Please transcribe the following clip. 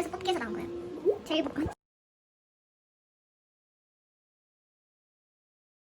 그래서 뽑기에서 나온 거예요. 제일 복권.